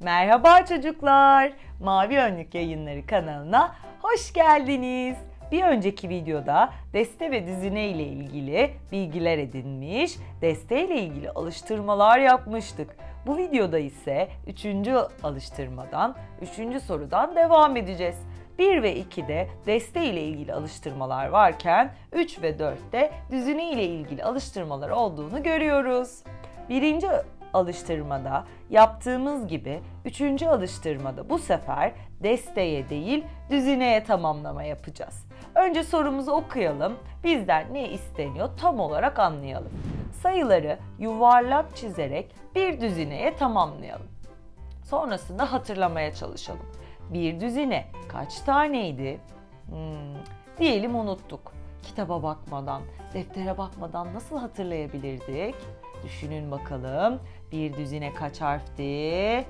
Merhaba çocuklar. Mavi Önlük Yayınları kanalına hoş geldiniz. Bir önceki videoda deste ve dizine ile ilgili bilgiler edinmiş, deste ile ilgili alıştırmalar yapmıştık. Bu videoda ise 3. alıştırmadan, 3. sorudan devam edeceğiz. 1 ve 2'de deste ile ilgili alıştırmalar varken 3 ve 4'te düzine ile ilgili alıştırmalar olduğunu görüyoruz. Birinci alıştırmada yaptığımız gibi üçüncü alıştırmada bu sefer desteye değil düzineye tamamlama yapacağız. Önce sorumuzu okuyalım. Bizden ne isteniyor tam olarak anlayalım. Sayıları yuvarlak çizerek bir düzineye tamamlayalım. Sonrasında hatırlamaya çalışalım. Bir düzine kaç taneydi? Hmm, diyelim unuttuk. Kitaba bakmadan, deftere bakmadan nasıl hatırlayabilirdik? Düşünün bakalım. Bir düzine kaç harfti?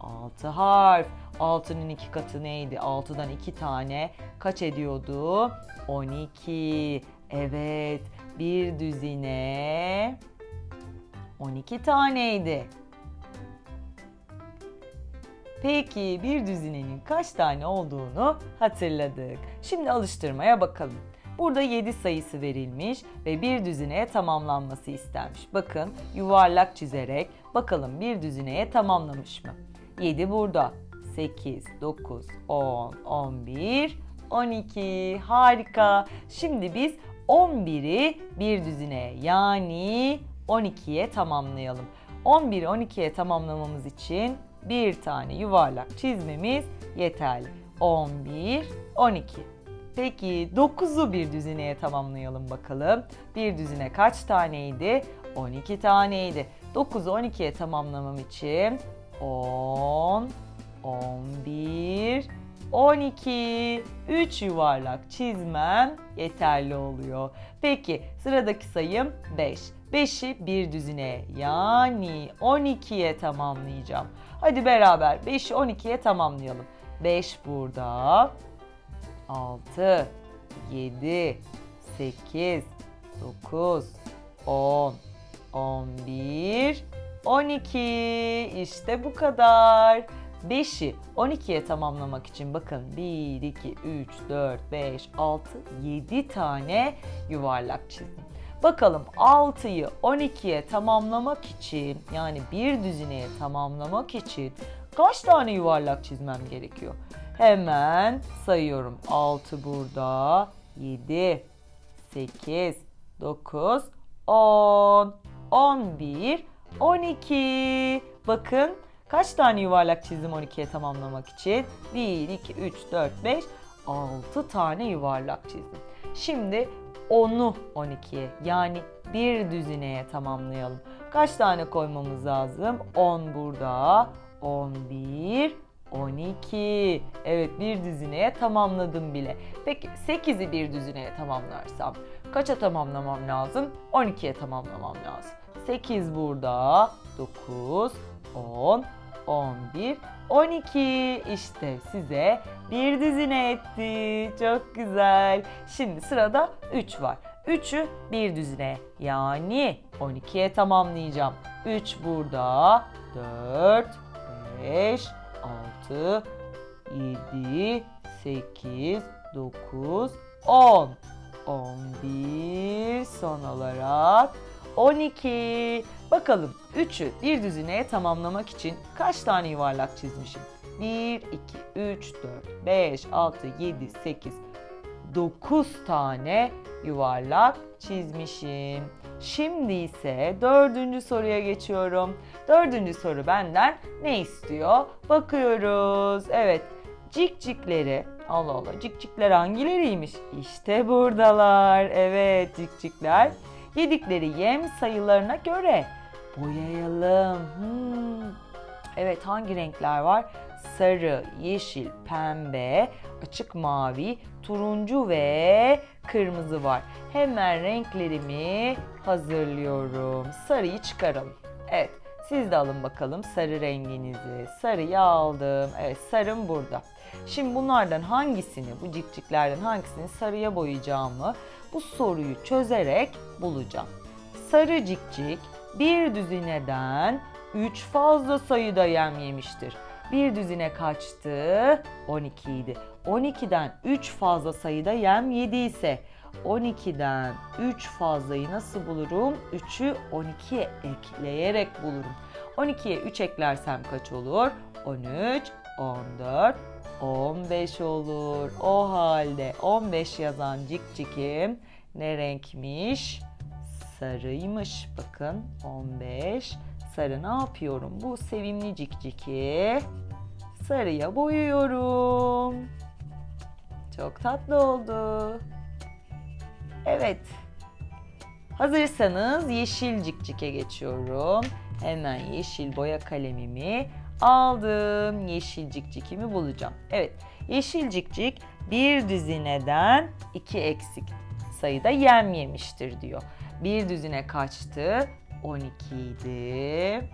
6 harf. 6'nın iki katı neydi? 6'dan 2 tane kaç ediyordu? 12. Evet. Bir düzine 12 taneydi. Peki bir düzinenin kaç tane olduğunu hatırladık. Şimdi alıştırmaya bakalım. Burada 7 sayısı verilmiş ve bir düzineye tamamlanması istenmiş. Bakın yuvarlak çizerek bakalım bir düzineye tamamlamış mı? 7 burada. 8, 9, 10, 11, 12. Harika. Şimdi biz 11'i bir düzineye yani 12'ye tamamlayalım. 11'i 12'ye tamamlamamız için bir tane yuvarlak çizmemiz yeterli. 11, 12. Peki 9'u bir düzineye tamamlayalım bakalım. Bir düzine kaç taneydi? 12 taneydi. 9'u 12'ye tamamlamam için 10, 11, 12, 3 yuvarlak çizmem yeterli oluyor. Peki sıradaki sayım 5. 5'i bir düzine yani 12'ye tamamlayacağım. Hadi beraber 5'i 12'ye tamamlayalım. 5 burada. 6, 7, 8, 9, 10, 11, 12. İşte bu kadar. 5'i 12'ye tamamlamak için bakın 1, 2, 3, 4, 5, 6, 7 tane yuvarlak çizdim. Bakalım 6'yı 12'ye tamamlamak için yani bir düzineye tamamlamak için kaç tane yuvarlak çizmem gerekiyor? Hemen sayıyorum. 6 burada, 7, 8, 9, 10, 11, 12. Bakın kaç tane yuvarlak çizdim 12'ye tamamlamak için? 1, 2, 3, 4, 5, 6 tane yuvarlak çizdim. Şimdi 10'u 12'ye yani bir düzineye tamamlayalım. Kaç tane koymamız lazım? 10 burada, 11, 12. Evet bir düzineye tamamladım bile. Peki 8'i bir düzineye tamamlarsam kaça tamamlamam lazım? 12'ye tamamlamam lazım. 8 burada, 9, 10, 11, 12. İşte size bir düzine etti. Çok güzel. Şimdi sırada 3 var. 3'ü bir düzine yani 12'ye tamamlayacağım. 3 burada, 4, 5, 6, 7, 8, 9, 10. 11 son olarak 12. Bakalım 3'ü bir düzineye tamamlamak için kaç tane yuvarlak çizmişim? 1, 2, 3, 4, 5, 6, 7, 8, 9 tane yuvarlak çizmişim. Şimdi ise dördüncü soruya geçiyorum. Dördüncü soru benden ne istiyor? Bakıyoruz. Evet, cikcikleri, Allah Allah cikcikler hangileriymiş? İşte buradalar. Evet, cikcikler. Yedikleri yem sayılarına göre boyayalım. Hmm. Evet, hangi renkler var? Sarı, yeşil, pembe, açık mavi, turuncu ve kırmızı var. Hemen renklerimi hazırlıyorum. Sarıyı çıkaralım. Evet, siz de alın bakalım sarı renginizi. Sarıyı aldım. Evet, sarım burada. Şimdi bunlardan hangisini, bu cikciklerden hangisini sarıya boyayacağımı bu soruyu çözerek bulacağım. sarı cikcik bir düzineden 3 fazla sayıda yem yemiştir. Bir düzine kaçtı? 12 idi. 12'den 3 fazla sayıda yem yediyse 12'den 3 fazlayı nasıl bulurum? 3'ü 12'ye ekleyerek bulurum. 12'ye 3 eklersem kaç olur? 13, 14, 15 olur. O halde 15 yazan cikcikim ne renkmiş? Sarıymış. Bakın 15. Sarı ne yapıyorum? Bu sevimli cikciki sarıya boyuyorum. Çok tatlı oldu. Evet. Hazırsanız yeşil cikcike geçiyorum. Hemen yeşil boya kalemimi aldım. Yeşil cikcikimi bulacağım. Evet. Yeşil cikcik bir düzineden iki eksik sayıda yem yemiştir diyor. Bir düzine kaçtı? 12 idi.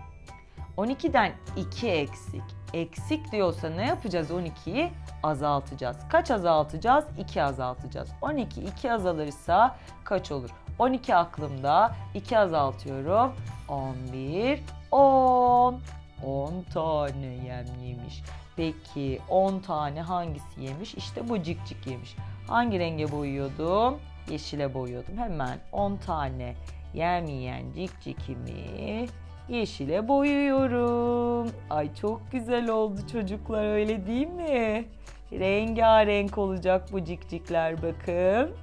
12'den 2 eksik. Eksik diyorsa ne yapacağız 12'yi? Azaltacağız. Kaç azaltacağız? 2 azaltacağız. 12 2 azalırsa kaç olur? 12 aklımda. 2 azaltıyorum. 11 10 10 tane yem yemiş. Peki 10 tane hangisi yemiş? İşte bu cikcik yemiş. Hangi renge boyuyordum? Yeşile boyuyordum. Hemen 10 tane yem yiyen cikcikimi yeşile boyuyorum. Ay çok güzel oldu çocuklar öyle değil mi? Rengarenk olacak bu cikcikler bakın.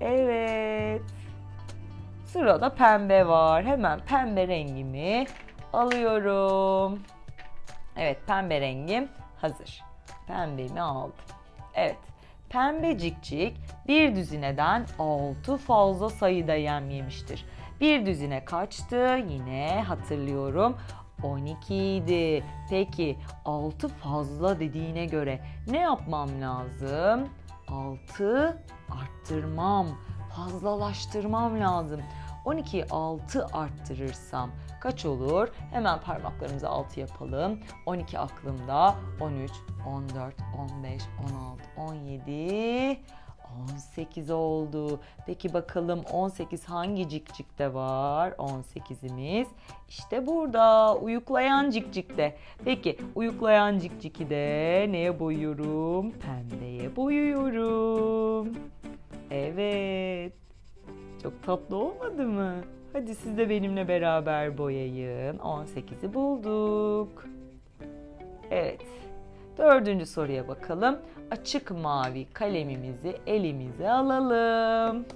Evet. Sırada pembe var. Hemen pembe rengimi alıyorum. Evet pembe rengim hazır. Pembemi aldım. Evet. Pembe cikcik bir düzineden 6 fazla sayıda yem yemiştir. Bir düzine kaçtı? Yine hatırlıyorum. 12 idi. Peki 6 fazla dediğine göre ne yapmam lazım? 6 arttırmam, fazlalaştırmam lazım. 12'yi 6 arttırırsam kaç olur? Hemen parmaklarımızı 6 yapalım. 12 aklımda. 13, 14, 15, 16, 17, 18 oldu. Peki bakalım 18 hangi cikcikte var? 18'imiz işte burada uyuklayan cikcikte. Peki uyuklayan cikciki de neye boyuyorum? Pembeye boyuyorum. Evet. Çok tatlı olmadı mı? Hadi siz de benimle beraber boyayın. 18'i bulduk. Evet. Dördüncü soruya bakalım. Açık mavi kalemimizi elimize alalım.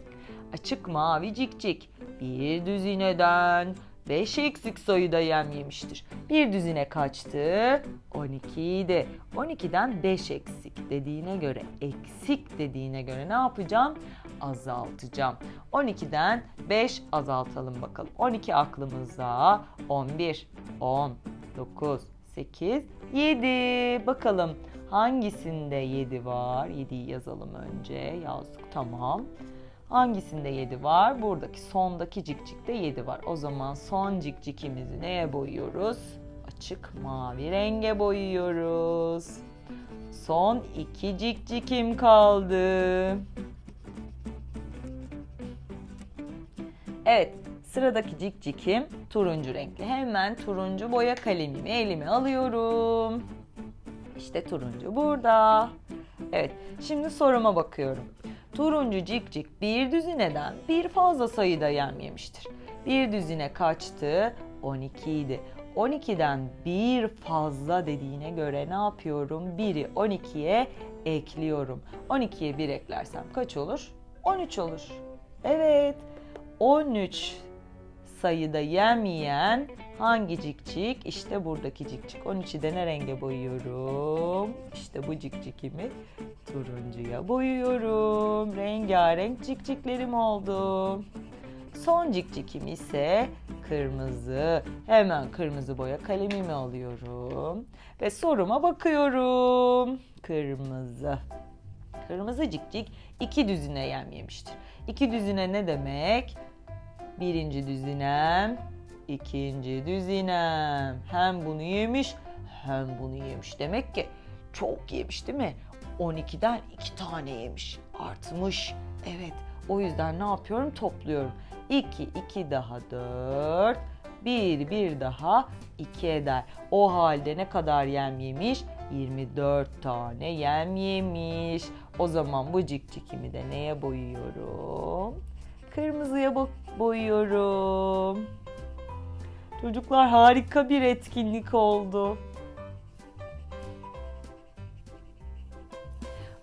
Açık mavi cikcik bir düzineden 5 eksik sayıda yem yemiştir. Bir düzine kaçtı? 12 idi. 12'den 5 eksik dediğine göre, eksik dediğine göre ne yapacağım? Azaltacağım. 12'den 5 azaltalım bakalım. 12 aklımızda 11, 10, 9, 8, 7. Bakalım hangisinde 7 var? 7'yi yazalım önce. Yazdık tamam. Hangisinde 7 var? Buradaki sondaki cikcikte 7 var. O zaman son cikcikimizi neye boyuyoruz? Açık mavi renge boyuyoruz. Son iki cikcikim kaldı. Evet, sıradaki cikcikim turuncu renkli. Hemen turuncu boya kalemimi elime alıyorum. İşte turuncu burada. Evet, şimdi soruma bakıyorum. Turuncu cikcik bir düzineden bir fazla sayıda yem yemiştir. Bir düzine kaçtı? 12 idi. 12'den bir fazla dediğine göre ne yapıyorum? 1'i 12'ye ekliyorum. 12'ye 1 eklersem kaç olur? 13 olur. Evet. 13 sayıda yem yiyen hangi cikcik? İşte buradaki cikcik. 13'ü de ne renge boyuyorum? İşte bu cikcikimi turuncuya boyuyorum. Rengarenk cikciklerim oldu. Son cikcikim ise kırmızı. Hemen kırmızı boya kalemimi alıyorum ve soruma bakıyorum. Kırmızı. Kırmızı cikcik iki düzine yem yemiştir. İki düzine ne demek? Birinci düzinem, ikinci düzinem. Hem bunu yemiş hem bunu yemiş. Demek ki çok yemiş değil mi? 12'den 2 tane yemiş. Artmış. Evet. O yüzden ne yapıyorum? Topluyorum. 2, 2 daha 4, 1, 1 daha 2 eder. O halde ne kadar yem yemiş? 24 tane yem yemiş. O zaman bu cikcikimi de neye boyuyorum? Kırmızıya bo- boyuyorum. Çocuklar harika bir etkinlik oldu.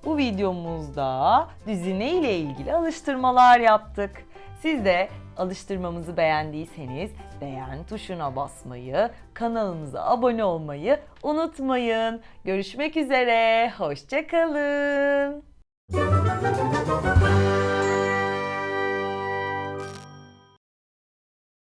Bu videomuzda düzine ile ilgili alıştırmalar yaptık. Siz de alıştırmamızı beğendiyseniz beğen tuşuna basmayı, kanalımıza abone olmayı unutmayın. Görüşmek üzere, hoşçakalın.